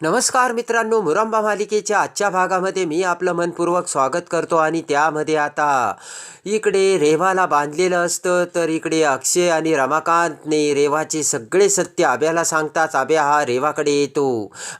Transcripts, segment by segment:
नमस्कार मित्रांनो मुरंबा मालिकेच्या आजच्या भागामध्ये मी आपलं मनपूर्वक स्वागत करतो आणि त्यामध्ये आता इकडे रेवाला बांधलेलं असतं तर इकडे अक्षय आणि रमाकांतने रेवाचे सगळे सत्य आब्याला सांगताच आब्या हा रेवाकडे येतो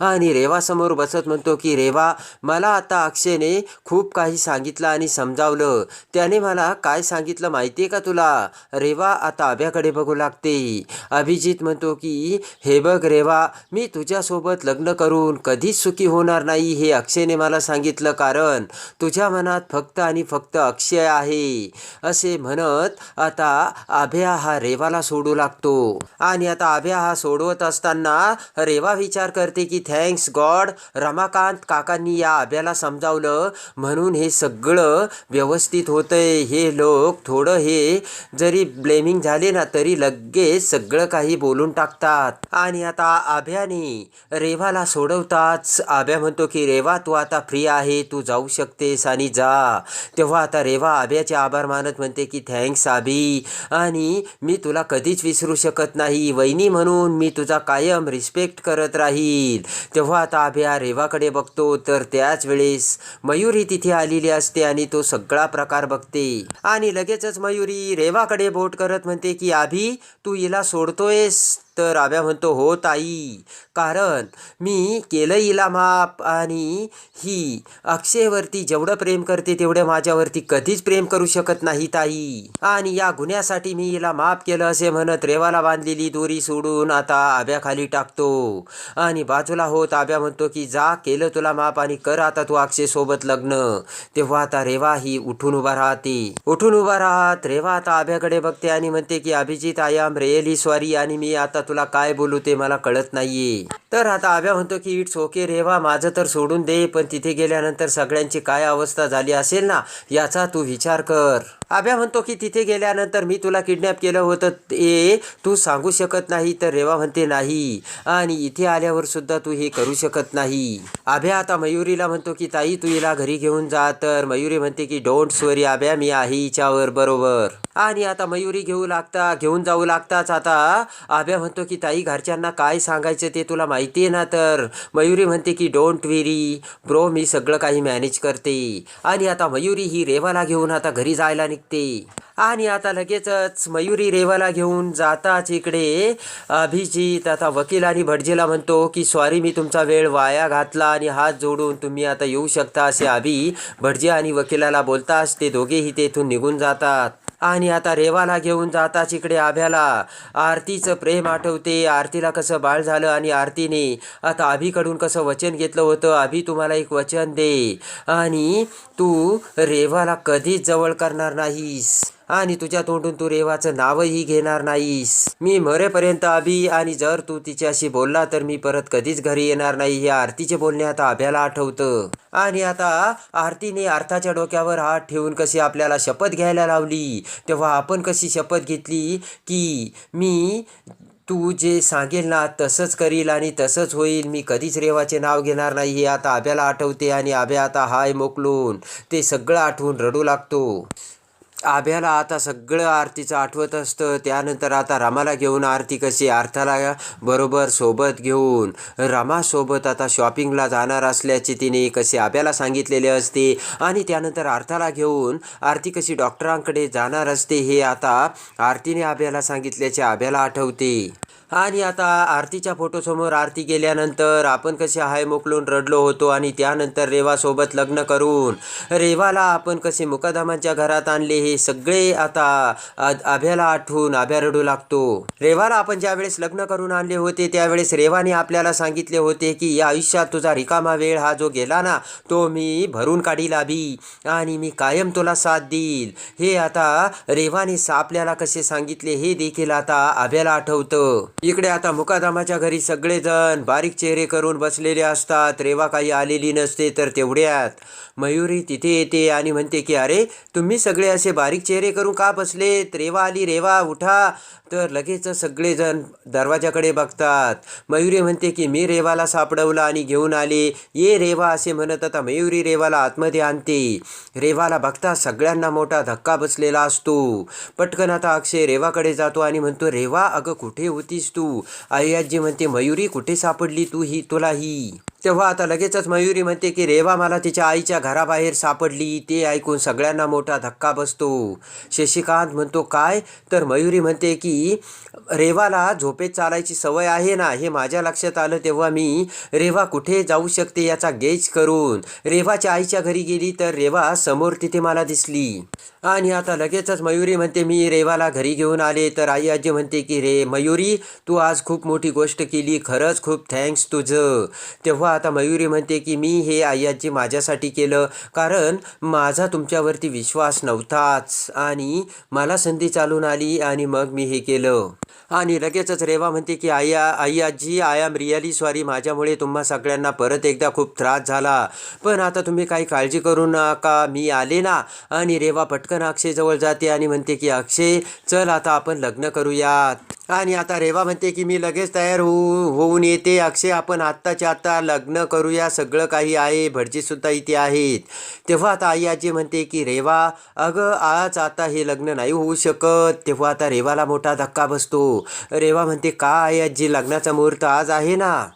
आणि रेवासमोर बसत म्हणतो की रेवा मला आता अक्षयने खूप काही सांगितलं आणि समजावलं. त्याने मला काय सांगितलं माहिती आहे का तुला? रेवा आता आब्याकडे बघू लागते. अभिजित म्हणतो की हे बघ रेवा मी तुझ्यासोबत लग्न कर करून कधीच सुखी होणार नाही हे अक्षयने मला सांगितलं कारण तुझ्या मनात फक्त आणि फक्त अक्षय आहे. असे म्हणत आता आभ्या हा रेवाला सोडू लागतो. आणि आता आभ्या हा सोडवत असताना रेवा विचार करते की थँक्स गॉड रमाकांत काकांनी या आभ्याला समजावलं. म्हणून हे सगळं व्यवस्थित होतंय. हे लोक थोडं हे जरी ब्लेमिंग झाले ना तरी लगेच सगळं काही बोलून टाकतात. आणि आता आभ्याने रेवाला सोडवताच. आभ्या म्हणतो की रेवा तू आता फ्री आहे तू जाऊ शकतेस आणि जा. तेव्हा आता रेवा आभ्याचे आभार मानत म्हणते की थँक्स आभी आणि मी तुला कधीच विसरू शकत नाही. वहिनी म्हणून मी तुझा कायम रिस्पेक्ट करत राहील. तेव्हा आता आभ्या रेवाकडे बघतो. तर त्याच वेळेस मयुरी तिथे आलेली असते आणि तो सगळा प्रकार बघते. आणि लगेचच मयुरी रेवाकडे बोट करत म्हणते की आभी तू हिला सोडतोयस. तर आब्या म्हणतो हो ताई. कारण मी केलं हिला माप आणि ही अक्षयवरती जेवढं प्रेम करते तेवढं माझ्यावरती कधीच प्रेम करू शकत नाही ताई. आणि या गुन्ह्यासाठी मी हिला माफ केलं असे म्हणत रेवाला बांधलेली दोरी सोडून आता आब्याखाली टाकतो. आणि बाजूला होत आब्या म्हणतो की जा केलं तुला माप आणि कर आता तू अक्षयसोबत लग्न. तेव्हा आता रेवा ही उठून उभा राहते. उठून उभा राहत रेवा आता आब्याकडे बघते आणि म्हणते की Abhijit I am really sorry आणि मी आता तुला काय बोलू ते मला कळत नाहीये. तर आता आब्या म्हणतो की इट्स ओके रेवा माझं तर सोडून दे पण तिथे गेल्यानंतर सगळ्यांची काय अवस्था झाली असेल ना याचा तू विचार कर. आभ्या म्हणतो की तिथे गेल्यानंतर मी तुला किडनॅप केलं होतं. ते तू सांगू शकत नाही तर रेवा म्हणते नाही. आणि इथे आल्यावर सुद्धा तू हे करू शकत नाही. आभ्या आता मयुरीला म्हणतो की ताई तू हिला घरी घेऊन जा. तर मयुरी म्हणते की डोंट सॉरी आभ्या मी आहे हिच्यावर बरोबर. आणि आता मयुरी घेऊ लागता घेऊन जाऊ लागताच आता. आभ्या म्हणतो की ताई घरच्यांना काय सांगायचं ते तुला माहिती आहे ना तर. मयुरी म्हणते की डोंट वेरी ब्रो मी सगळं काही मॅनेज करते. आणि आता मयुरी ही रेवाला घेऊन आता घरी जायला निघते. आणि आता लगेचच मयुरी रेवाला घेऊन जाताच इकडे. अभिजित आता वकील आणि भटजीला म्हणतो की सॉरी मी तुमचा वेळ वाया घातला आणि हात जोडून तुम्ही आता येऊ शकता असे अभि भटजी आणि वकिलाला बोलताच ते दोघेही तेथून निघून जातात. आणि आता रेवाला घेऊन जाताच इकडे आभ्याला. आरतीचं प्रेम आठवते. आरतीला कसं बाळ झालं आणि आरतीने आता आभीकडून कसं वचन घेतलं होतं अभि तुम्हाला एक वचन दे. आणि तू रेवाला कधीच जवळ करणार नाहीस. आणि तुझ्या तोंडून तू रेवाचं नावही घेणार नाहीस. मी मरेपर्यंत अभि आणि जर तू तिच्याशी बोलला तर मी परत कधीच घरी येणार नाही हे आरतीचे बोलणे आता अभ्याला आठवतं. आणि आता आरतीने अर्थाच्या डोक्यावर हात ठेवून कशी आपल्याला शपथ घ्यायला लावली तेव्हा आपण कशी शपथ घेतली की मी तू जे सांगेल ना तसंच करील आणि तसंच होईल मी कधीच रेवाचे नाव घेणार नाही हे आता आभ्याला आठवते आणि आभ्या आता हाय मोकलून ते सगळं आठवून रडू लागतो. आभ्याला आता सगळं आरतीचं आठवत असतं. त्यानंतर आता रामाला घेऊन आरती कशी? अर्थाला बरोबर सोबत घेऊन. रामासोबत आता शॉपिंगला जाणार असल्याचे तिने कसे आभ्याला सांगितलेले असते? आणि त्यानंतर अर्थाला घेऊन आरती कशी डॉक्टरांकडे जाणार असते हे आता आरतीने आभ्याला सांगितल्याचे आभ्याला आठवते. आणि आता आरतीच्या फोटोसमोर आरती गेल्यानंतर आपण कसे हाय मोकलून रडलो होतो आणि त्यानंतर रेवासोबत लग्न करून रेवाला आपण कसे मुकादामांच्या घरात आणले हे सगळे आता आभ्याला आठवून आभ्या रडू लागतो. रेवाला आपण ज्यावेळेस लग्न करून आणले होते त्यावेळेस रेवाने आपल्याला सांगितले होते की या आयुष्यात तुझा रिकामा वेळ हा जो गेला ना तो मी भरून काढील आभी आणि मी कायम तुला साथ देईल. हे आता रेवाने सा- आपल्याला कसे सांगितले हे देखील आता आभ्याला आठवतं. इकडे आता मुकादामाच्या घरी सगळेजण बारीक चेहरे करून बसलेले असतात. रेवा काही आलेली नसते तर तेवढ्यात मयुरी तिथे येते आणि म्हणते की अरे तुम्ही सगळे असे बारीक चेहरे करून का बसलेत? रेवा आली रेवा उठा. तर लगेच सगळेजण दरवाजाकडे बघतात. मयुरी म्हणते की मी रेवाला सापडवलं आणि घेऊन आले. ये रेवा असे म्हणत आता मयुरी रेवाला आतमध्ये आणते. रेवाला बघता सगळ्यांना मोठा धक्का बसलेला असतो. पटकन आता अक्षय रेवाकडे जातो आणि म्हणतो रेवा अगं कुठे होतीस तू आई आजी म्हणते मयुरी कुठे सापडली तू ही तुला ही तेव्हा आता लगेचच मयुरी म्हणते की रेवा मला तिच्या आईच्या घराबाहेर सापडली. ते ऐकून सगळ्यांना मोठा धक्का बसतो. शशिकांत म्हणतो काय? तर मयुरी म्हणते की रेवाला झोपेत चालायची सवय आहे ना? हे माझ्या लक्षात आलं तेव्हा मी रेवा कुठे जाऊ शकते याचा गेज करून? रेवाच्या आईच्या घरी गेली तर रेवा समोर तिथे मला दिसली. आणि आता लगेचच मयुरी म्हणते मी रेवाला घरी घेऊन आले. तर आई आजी म्हणते की रे मयुरी तू आज खूप मोठी गोष्ट केली. खरंच खूप थँक्स तुझं. तेव्हा आता मयुरी म्हणते की मी हे आयाजी माझ्यासाठी केलं कारण माझा तुमच्यावरती विश्वास नव्हताच. आणि मला संधी चालून आली आणि मग मी हे केलं. आणि लगेचच रेवा म्हणते की आया आई आजी आय एम रिअली सॉरी. माझ्यामुळे तुम्हा सगळ्यांना परत एकदा खूप त्रास झाला. पण आता तुम्ही काही काळजी करू नका. मी आले ना. आणि रेवा पटकन अक्षयजवळ जाते आणि म्हणते की अक्षय चल आता आपण लग्न करूयात. आणि आता रेवा म्हणते की मी लगेच तयार होऊ होऊन येते. अक्षय आपण आत्ताच्या आत्ता लग्न करूया. सगळं काही आहे. भटजीसुद्धा इथे आहेत. तेव्हा आता आई आजी म्हणते की रेवा अगं आज आता हे लग्न नाही होऊ शकत. तेव्हा आता रेवाला मोठा धक्का बसतो. रेवा म्हणते का आई आजी लग्नाचा मुहूर्त आज आहे ना?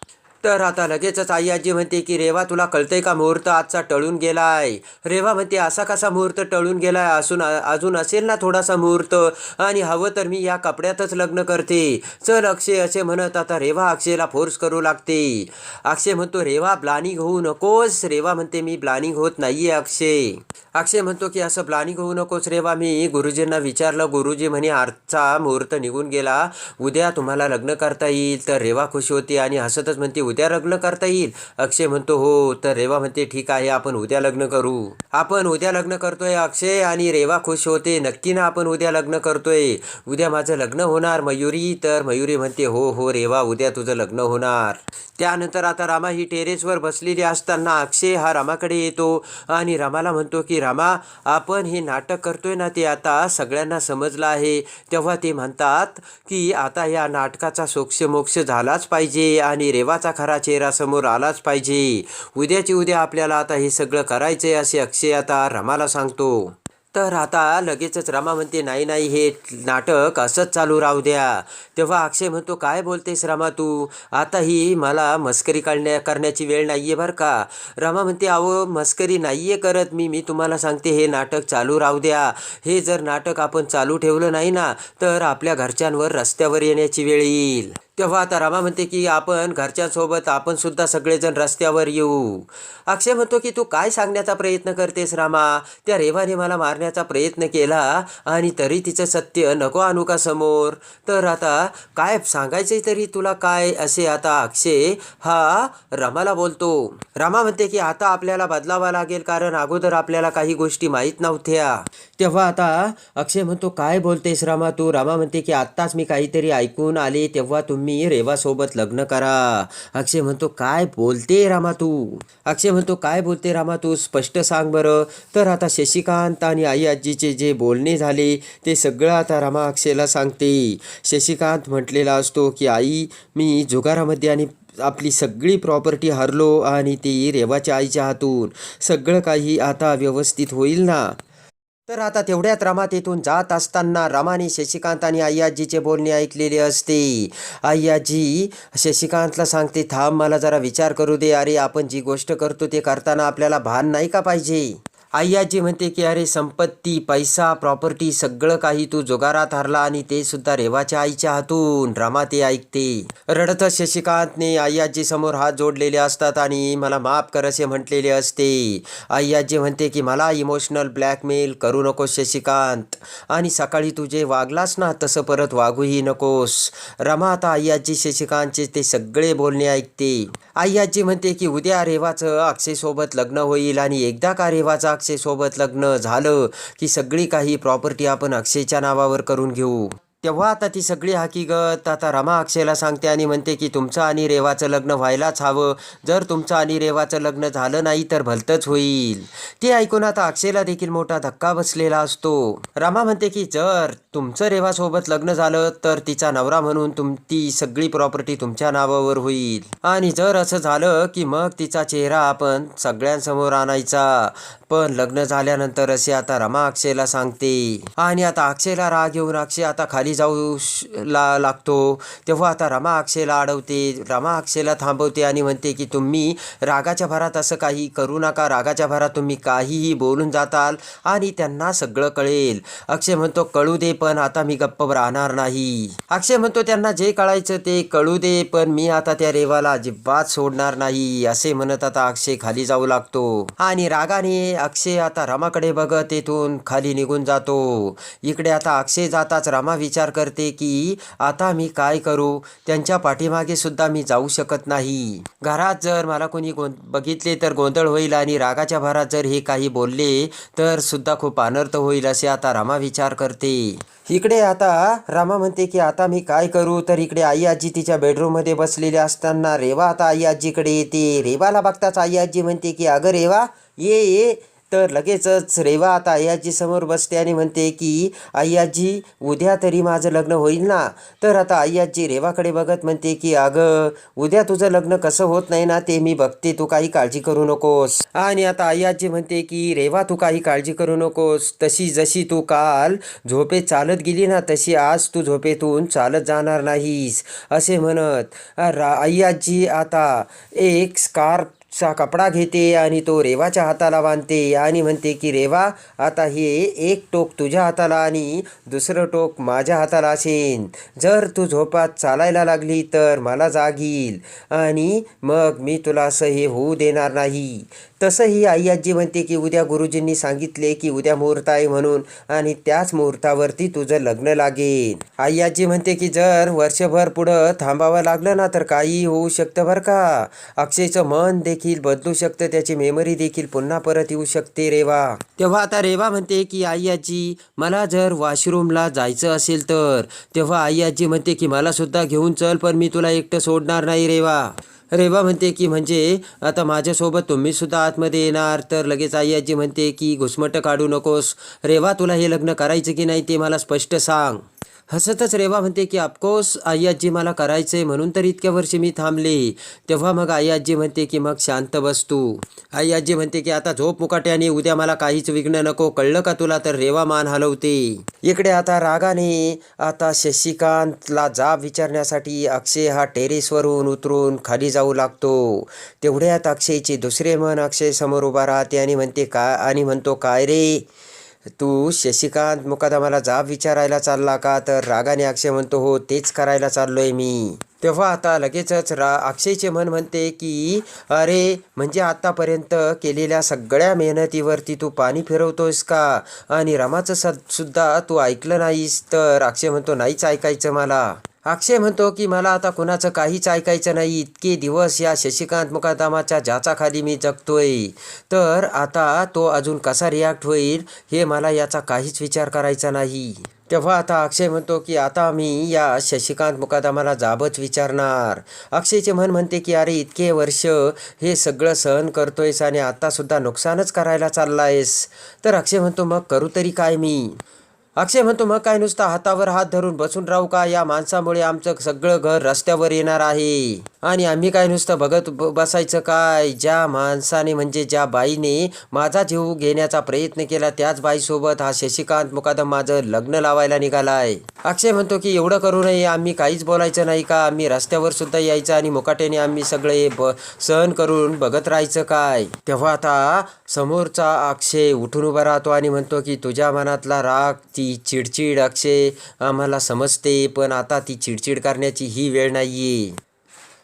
तर आता लगेचच आई आजी म्हणते की रेवा तुला कळतंय का मुहूर्त आजचा टळून गेलाय? रेवा म्हणते असा कसा मुहूर्त टळून गेलाय? असून अजून असेल ना थोडासा मुहूर्त? आणि हवं तर मी या कपड्यातच लग्न करते. चल अक्षय असे म्हणत आता रेवा अक्षयला फोर्स करू लागते. अक्षय म्हणतो रेवा ब्लानिंग होऊ नकोस. रेवा म्हणते मी ब्लानिंग होत नाहीये अक्षय. अक्षय म्हणतो की असं प्लॅनिंग होऊ नकोस रेवा. मी गुरुजींना विचारलं. गुरुजी म्हणे आजचा मुहूर्त निघून गेला. उद्या तुम्हाला लग्न करता येईल. तर रेवा खुश होती आणि हसतच म्हणते उद्या लग्न करता येईल. अक्षय म्हणतो हो तर रेवा म्हणते ठीक आहे आपण उद्या लग्न करू. आपण उद्या लग्न करतोय अक्षय आणि रेवा खुश होते. नक्की ना आपण उद्या लग्न करतोय. उद्या माझं लग्न होणार मयुरी. तर मयुरी म्हणते हो हो रेवा उद्या तुझं लग्न होणार. त्यानंतर आता रामा ही टेरेसवर बसलेली असताना अक्षय हा रामाकडे येतो आणि रामाला म्हणतो की रामा आपण हे नाटक करतोय ना ते आता सगळ्यांना समजलं आहे. तेव्हा ते म्हणतात की आता या नाटकाचा सोक्ष मोक्ष झालाच पाहिजे आणि रेवाचा खरा चेहरा समोर आलाच पाहिजे. उद्याची उद्या आपल्याला आता हे सगळं करायचंय असे अक्षय आता रमाला सांगतो. तर आता लगेचच रमा म्हणते नाही नाही हे नाटक असंच चालू राहू द्या. तेव्हा अक्षय म्हणतो काय बोलतेस रमा तू? आता ही मला मस्करी काढण्या करण्याची वेळ नाही आहे बरं का. रमा म्हणते अहो मस्करी नाही आहे करत मी. मी तुम्हाला सांगते हे नाटक चालू राहू द्या. हे जर नाटक आपण चालू ठेवलं नाही ना तर आपल्या घरच्यांवर रस्त्यावर येण्याची वेळ येईल. तेव्हा आता रमा म्हणते की आपण घरच्यांसोबत आपण सुद्धा सगळेजण रस्त्यावर येऊ. अक्षय म्हणतो की तू काय सांगण्याचा प्रयत्न करतेस रामा? त्या रेवाने मला मारण्याचा प्रयत्न केला आणि तरी तिचं सत्य नको आणू का समोर? तर आता काय सांगायचंय तरी तुला काय? असे आता अक्षय हा रमाला बोलतो. रमा म्हणते की आता आपल्याला बदलावा लागेल कारण अगोदर आपल्याला काही गोष्टी माहीत नव्हत्या. तेव्हा आता अक्षय म्हणतो काय बोलतेस रामा तू? रामा म्हणते की आत्ताच मी काहीतरी ऐकून आले तेव्हा तुम्ही रेवासोबत लग्न करा. अक्षय म्हणतो काय बोलते रामा तू? अक्षय म्हणतो काय बोलते रामा तू? स्पष्ट सांग बरं. तर आता शशिकांत आणि आई आजीचे जे बोलणे झाले ते सगळं आता रामा अक्षयला सांगते. शशिकांत म्हटलेला असतो की आई मी जुगारामध्ये आणि आपली सगळी प्रॉपर्टी हरलो आणि ती रेवाच्या आईच्या हातून. सगळं काही आता व्यवस्थित होईल ना? तर आता तेवढ्यात रमा तिथून जात असताना रमाने शशिकांत आणि अय्याजीचे बोलणे ऐकलेले असते. अय्याजी शशिकांतला सांगते थांब मला जरा विचार करू दे. अरे आपण जी गोष्ट करतो ते करताना आपल्याला भान नाही का पाहिजे? अय्याजी म्हणते की अरे संपत्ती पैसा प्रॉपर्टी सगळं काही तू जुगारात हरला आणि ते सुद्धा रेवाच्या आईच्या हातून. रमा ते ऐकते. रडत शशिकांतने अय्याजी समोर हात जोडलेले असतात आणि मला माफ कर असे म्हटलेले असते. अय्याजी म्हणते की मला इमोशनल ब्लॅकमेल करू नकोस शशिकांत. आणि सकाळी तू जे वागलास ना तसं परत वागूही नकोस. रमा आता अय्याजी शशिकांतचे ते सगळे बोलणे ऐकते. अय्याजी म्हणते की उद्या रेवाचं अक्षयसोबत लग्न होईल आणि एकदा का रेवाचं अक्षयसोबत लग्न झालं की सगळी काही प्रॉपर्टी आपण अक्षयच्या नावावर करून घेऊ. तेव्हा आता ती सगळी हकीकत आता रमा अक्षयला सांगते आणि म्हणते की तुमचं आणि रेवाचं लग्न व्हायलाच हवं. जर तुमचं आणि रेवाचं लग्न झालं नाही तर भलतंच होईल. ते ऐकून आता अक्षयला देखील मोठा धक्का बसलेला असतो. रमा म्हणते की जर तुमचं रेवासोबत लग्न झालं तर तिचा नवरा म्हणून तुम ती सगळी प्रॉपर्टी तुमच्या नावावर होईल. आणि जर असं झालं की मग तिचा चेहरा आपण सगळ्यांसमोर आणायचा. पण लग्न झाल्यानंतर असे आता रमा अक्षयला सांगते. आणि आता अक्षयला राग येऊन अक्षय आता खाली जाऊ ला लागतो. तेव्हा आता रमा अक्षयला अडवते. रमा अक्षयला थांबवते आणि म्हणते की तुम्ही रागाच्या भरात असं काही करू नका. रागाच्या भरात तुम्ही काहीही बोलून जाताल आणि त्यांना सगळं कळेल. अक्षय म्हणतो कळू दे पण आता मी गप्प राहणार नाही. अक्षय म्हणतो त्यांना जे कळायचं ते कळू दे पण मी आता त्या रेवाला अजिबात सोडणार नाही. असे म्हणत आता अक्षय खाली जाऊ लागतो. आणि रागाने अक्षय आता रामाकडे बघत तेथून खाली निघून जातो. इकडे आता अक्षय जाताच रामा विचार करते की आता मी काय करू? त्यांच्या पाठीमागे सुद्धा मी जाऊ शकत नाही. घरात जर मला कोणी गों बघितले तर गोंधळ होईल आणि रागाच्या भरात जर हे काही बोलले तर सुद्धा खूप अनर्थ होईल असे आता रामा विचार करते. इकडे आता रामा म्हणते की आता मी काय करू? तर इकडे आई आजी तिच्या बेडरूममध्ये बसलेली असताना रेवा आता आई आजीकडे येते. रेवाला बघताच आई आजी म्हणते की अगं रेवा ये ये. तर लगेचच रेवा आता अय्याजी समोर बसते आणि म्हणते की अय्याजी उद्या तरी माझं लग्न होईल ना? तर आता अय्याजी रेवाकडे बघत म्हणते की अगं उद्या तुझं लग्न कसं होत नाही ना ते मी बघते तू काही काळजी करू नकोस. आणि आता अय्याजी म्हणते की रेवा तू काही काळजी करू नकोस. तशी जशी तू काल झोपेत चालत गेली ना तशी आज तू झोपेतून चालत जाणार नाहीस. असे म्हणत रा अय्याजी आता एक स्कार्फ चा कपडा घेते आणि तो रेवाच्या हाताला बांधते. आणि म्हणते की रेवा आता हे एक टोक तुझ्या हाताला आणि दुसरं टोक माझ्या हाताला असेल जर तू झोपात चालायला लागली तर मला जाग येईल आणि मग मी तुला असं हे होऊ देणार नाही. तसंही आई आजी म्हणते की उद्या गुरुजींनी सांगितले की उद्या मुहूर्त आहे म्हणून आणि त्याच मुहूर्तावरती तुझं लग्न लागेल. आई आजी म्हणते की जर वर्षभर पुढं थांबावं लागलं ना तर काही होऊ शकतं बरं का. अक्षयचं मन देखील बदलू शकतं. त्याची मेमरी देखील पुन्हा परत येऊ शकते रेवा तेव्हा आता रेवा म्हणते की आई आजी मला जर वॉशरूमला जायचं असेल तर. तेव्हा आई आजी म्हणते की मला सुद्धा घेऊन चल पण मी तुला एकटं सोडणार नाही रेवा रेवा म्हणते की म्हणजे आता माझ्यासोबत तुम्ही सुद्धा आतमध्ये येणार. तर लगेच आई आजी म्हणते की घुसमटं काढू नकोस. रेवा तुला हे लग्न करायचं की नाही ते मला स्पष्ट सांग. हसतच रेवा म्हणते की अफकोर्स आई आजी मला करायचे म्हणून तर इतक्या वर्षी मी थांबले. तेव्हा मग आई आजी म्हणते की मग शांत बस तू. आई आजी म्हणते की आता झोप मुकाट्याने उद्या मला काहीच विघ्न नको. कळलं का तुला तर रेवा मान हलवते. इकडे आता रागाने आता शशिकांतला जाब विचारण्यासाठी अक्षय हा टेरेसवरून उतरून खाली जाऊ लागतो. तेवढ्यात अक्षयचे दुसरे मन अक्षय समोर उभा राहते आणि म्हणते का आणि म्हणतो काय रे? तू शशिकांत मुकादमाला जाब विचारायला चालला का? तर रागाने अक्षय म्हणतो हो तेच करायला चाललोय मी. तेव्हा आता लगेचच रा अक्षयचे मन म्हणते की अरे म्हणजे आतापर्यंत केलेल्या सगळ्या मेहनतीवरती तू पाणी फिरवतोयस का? आणि रमाचं स सुद्धा तू ऐकलं नाहीस. तर अक्षय म्हणतो नाहीच ऐकायचं मला. अक्षय म्हणतो की मला आता कुणाचं काहीच ऐकायचं नाही. इतके दिवस या शशिकांत मुकादामाच्या जाचाखाली मी जगतोय. तर आता तो अजून कसा रिॲक्ट होईल हे मला याचा काहीच विचार करायचा नाही. तेव्हा आता अक्षय म्हणतो की आता मी या शशिकांत मुकादामाला जाबच विचारणार. अक्षयचे मन म्हणते की अरे इतके वर्ष हे सगळं सहन करतोयस आणि आत्तासुद्धा नुकसानच करायला चाललायस. तर अक्षय म्हणतो मग करू तरी काय मी? अक्षय म्हणतो मग काय नुसता हातावर हात धरून बसून राहू का? या माणसामुळे आमचं सगळं घर रस्त्यावर येणार आहे. आणि आम्ही काय नुसतं बघत ब- बसायचं काय ज्या माणसाने म्हणजे ज्या बाईने माझा जीव घेण्याचा प्रयत्न केला त्याच बाईसोबत हा शशिकांत मुकादम माझं लग्न लावायला निघाला आहे अक्षय म्हणतो की एवढं करू नये आम्ही काहीच बोलायचं नाही का? आम्ही रस्त्यावर सुद्धा यायचं आणि मुकाट्याने आम्ही सगळे ब सहन करून बघत राहायचं काय? तेव्हा आता समोरचा अक्षय उठून उभा राहतो आणि म्हणतो की तुझ्या मनातला राग ती चिडचिड अक्षय आम्हाला समजते पण आता ती चिडचिड करण्याची ही वेळ नाही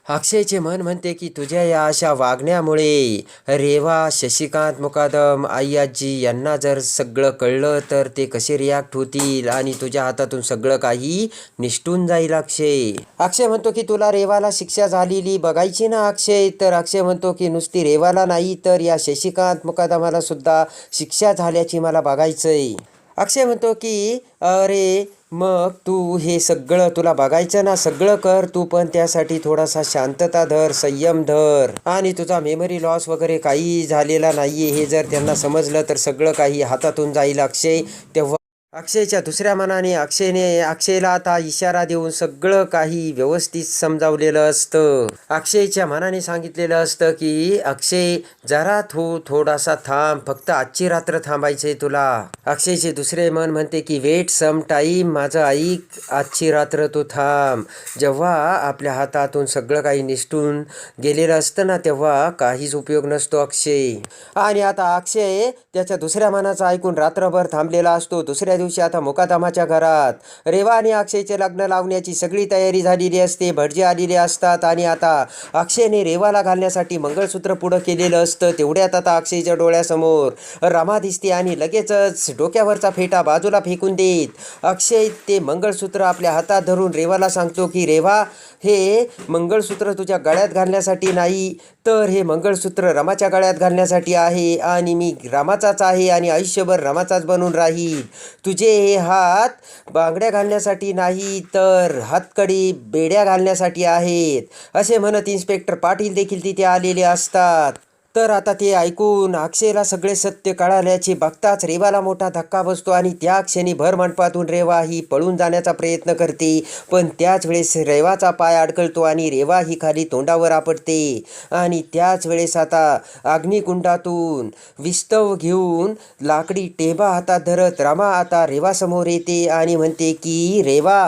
अक्षयचे मन म्हणते की तुझ्या या अशा वागण्यामुळे रेवा शशिकांत मुकादम आई यांना जर सगळं कळलं तर ते कसे रिॲक्ट होतील आणि तुझ्या हातातून सगळं काही निष्ठून जाईल अक्षय. अक्षय म्हणतो की तुला रेवाला शिक्षा झालेली बघायची ना अक्षय. तर अक्षय म्हणतो की नुसती रेवाला नाही तर या शशिकांत मुकादमाला सुद्धा शिक्षा झाल्याची मला बघायचंय. अक्षय म्हणतो की अरे मग तू हे सगळं तुला बघायचं ना सगळं कर तू पण त्यासाठी थोडासा शांतता धर संयम धर. आणि तुझा मेमरी लॉस वगैरे काही झालेला नाहीये हे जर त्यांना समजलं तर सगळं काही हातातून जाईल अक्षय. तेव्हा अक्षयच्या दुसऱ्या मनाने अक्षयने अक्षयला आता इशारा देऊन सगळं काही व्यवस्थित समजावलेलं असतं. अक्षयच्या मनाने सांगितलेलं असतं की अक्षय जरा थो थोडासा थांब फक्त आजची रात्र थांबायचे तुला. अक्षयचे दुसरे मन म्हणते की वेट सम टाईम माझं ऐक आजची रात्र तू थांब. जेव्हा आपल्या हातातून सगळं काही निसटून गेलेलं असतं ना तेव्हा काहीच उपयोग नसतो अक्षय. आणि आता अक्षय त्याच्या दुसऱ्या मनाचं ऐकून रात्रभर थांबलेला असतो. दुसऱ्या दिवशी आता मुकादमाच्या घरात. रेवा आणि अक्षयचे लग्न लावण्याची सगळी तयारी झालेली असते भटजी आलेले असतात आणि आता अक्षयने रेवाला घालण्यासाठी मंगळसूत्र पुढं केलेलं असतं तेवढ्यात आता अक्षयच्या डोळ्यासमोर रमा दिसते आणि लगेचच डोक्यावरचा फेटा बाजूला फेकून देत अक्षय ते मंगळसूत्र आपल्या हातात धरून रेवाला सांगतो की रेवा हे मंगळसूत्र तुझ्या गळ्यात घालण्यासाठी नाही तर हे मंगळसूत्र रमाच्या गळ्यात घालण्यासाठी आहे आणि मी रामाचाच आहे आणि आयुष्यभर रमाचाच बनून राहील. तुझे हे हात बांगड्या घालण्यासाठी नाही तर हातकडी बेड्या घालण्यासाठी आहेत. असे म्हणत इन्स्पेक्टर पाटील देखील तिथे आलेले असतात. तर आता ते ऐकून अक्षयला सगळे सत्य कळाल्याचे बघताच रेवाला मोठा धक्का बसतो आणि त्या क्षणी भर मंडपातून रेवा ही पळून जाण्याचा प्रयत्न करते. पण त्याच वेळेस रेवाचा पाय अडकळतो आणि रेवा ही खाली तोंडावर आपटते. आणि त्याच वेळेस आता अग्निकुंडातून विस्तव घेऊन लाकडी टेबा हातात धरत रमा आता रेवासमोर येते आणि म्हणते की रेवा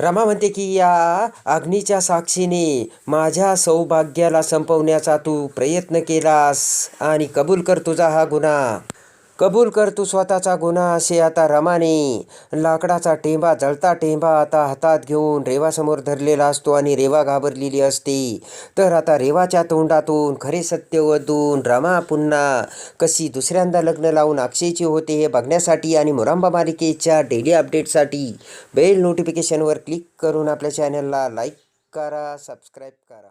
रमा म्हणते की या अग्नीच्या साक्षीने माझ्या सौभाग्याला संपवण्याचा तू प्रयत्न केलास आणि कबूल कर तुझा हा गुन्हा. कबूल कर तू स्वतःचा गुन्हा असे आता रमाने. लाकडाचा टेंबा जळता टेंबा आता हातात घेऊन रेवासमोर धरलेला असतो आणि रेवा घाबरलेली असते. तर आता रेवाच्या तोंडातून खरे सत्य वधून रमा पुन्हा कशी दुसऱ्यांदा लग्न लावून अक्षयची होते हे बघण्यासाठी आणि मुरांबा मालिकेच्या डेली अपडेटसाठी बेल नोटिफिकेशनवर क्लिक करून आपल्या चॅनलला लाईक करा सबस्क्राईब करा.